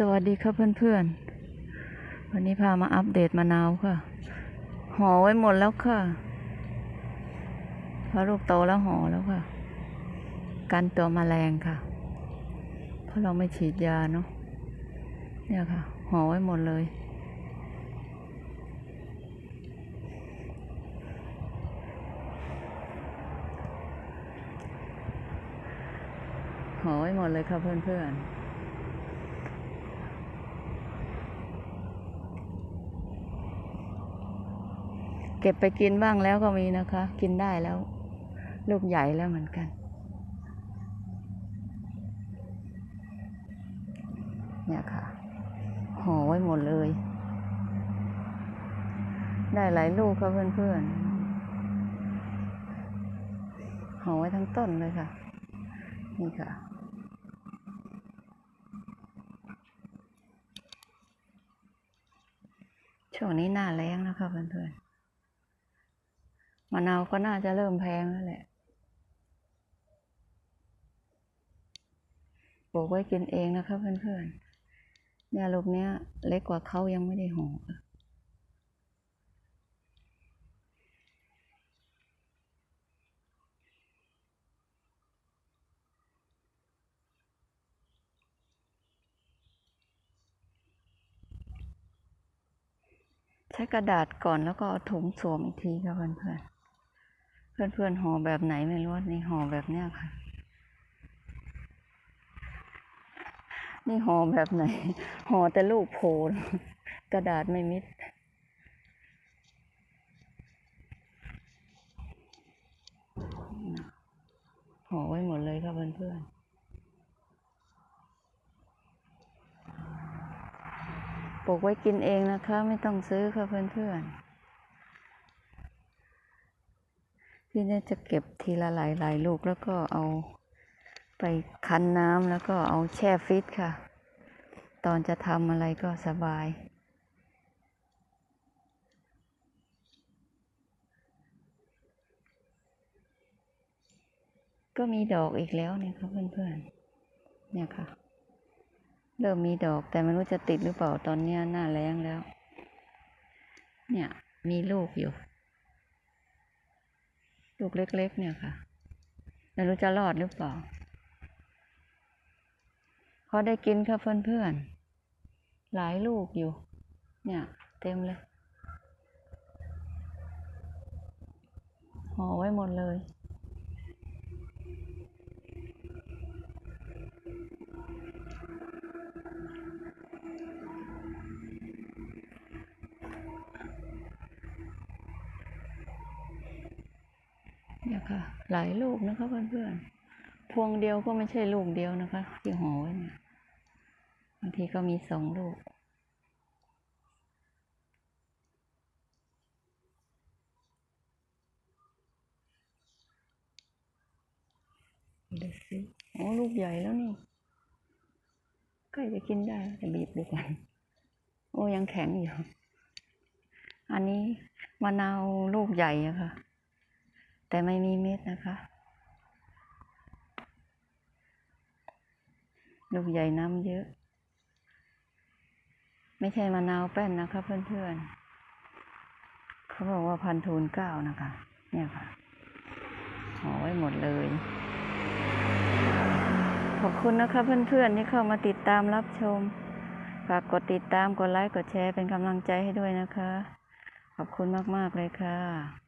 สวัสดีครับเพื่อนๆ วันนี้พามาอัปเดตมะนาวค่ะ ห่อไว้หมดแล้วค่ะพอลูกโตแล้วห่อแล้วค่ะ กันตัวแมลงค่ะ เพราะเราไม่ฉีดยาเนาะ เนี่ยค่ะ ห่อไว้หมดเลย ห่อไว้หมดเลยค่ะเพื่อนๆ ก็บไปกินบ้างแล้วก็มีนะคะ กินได้แล้ว ลูกใหญ่แล้วเหมือนกัน เนี่ยค่ะห่อไว้หมดเลย ได้หลายลูกค่ะเพื่อนๆห่อไว้ทั้งต้นเลยค่ะ นี่ค่ะช่วงนี้หน้าแล้งนะคะเพื่อนๆ มะนาวก็น่าจะเริ่มแพงแล้วแหละปลูกไว้กินเองนะคะเพื่อนๆ เนี่ยลูกเนี้ยเล็กกว่าเขายังไม่ได้ห่อใช้กระดาษก่อนแล้วก็เอาถุงสวมอีกทีค่ะเพื่อนๆ เพื่อนๆห่อแบบไหนไม่รู้นี่ห่อแบบเนี้ยค่ะ นี่ห่อแบบไหนห่อแต่ลูกโผล่กระดาษไม่มิดห่อไว้หมดเลยค่ะเพื่อนๆปลูกไว้กินเองนะคะ ไม่ต้องซื้อค่ะเพื่อนๆ พี่เนี่ยจะเก็บทีละหลายๆลูกแล้วก็เอาไปคั้นน้ำแล้วก็เอาแช่ฟรีซค่ะ ตอนจะทำอะไรก็สบาย ก็มีดอกอีกแล้วเนี่ยค่ะเพื่อนๆ เนี่ยค่ะ เริ่มมีดอกแต่ไม่รู้จะติดหรือเปล่าตอนนี้หน้าแล้งแล้ว เนี่ยมีลูกอยู่ ลูกเล็กๆ เนี่ยค่ะไม่รู้จะรอดหรือเปล่าเขาได้กินค่ะเพื่อนๆ หลายลูกอยู่ เนี่ย เต็มเลยห่อไว้หมดเลย เนี่ยค่ะ หลายลูกนะคะเพื่อนๆ พวงเดียวก็ไม่ใช่ลูกเดียวนะคะ ที่ห่อไว้เนี่ยบางทีก็มีสองลูก ดูสิโอ้ลูกใหญ่แล้วนี่ใกล้จะกินได้แต่บีบดูก่อน โอ้ยังแข็งอยู่ อันนี้มะนาวลูกใหญ่อะค่ะ แต่ไม่มีเม็ดนะคะ ลูกใหญ่น้ำเยอะ ไม่ใช่มะนาวแป้นนะคะเพื่อนๆ เขาบอกว่าพันทูนเก้านะคะ เนี่ยค่ะห่อไว้หมดเลย ขอบคุณนะคะเพื่อนๆ ที่เข้ามาติดตามรับชม ฝากกดติดตาม กดไลค์ กดแชร์เป็นกำลังใจให้ด้วยนะคะ ขอบคุณมากๆเลยค่ะ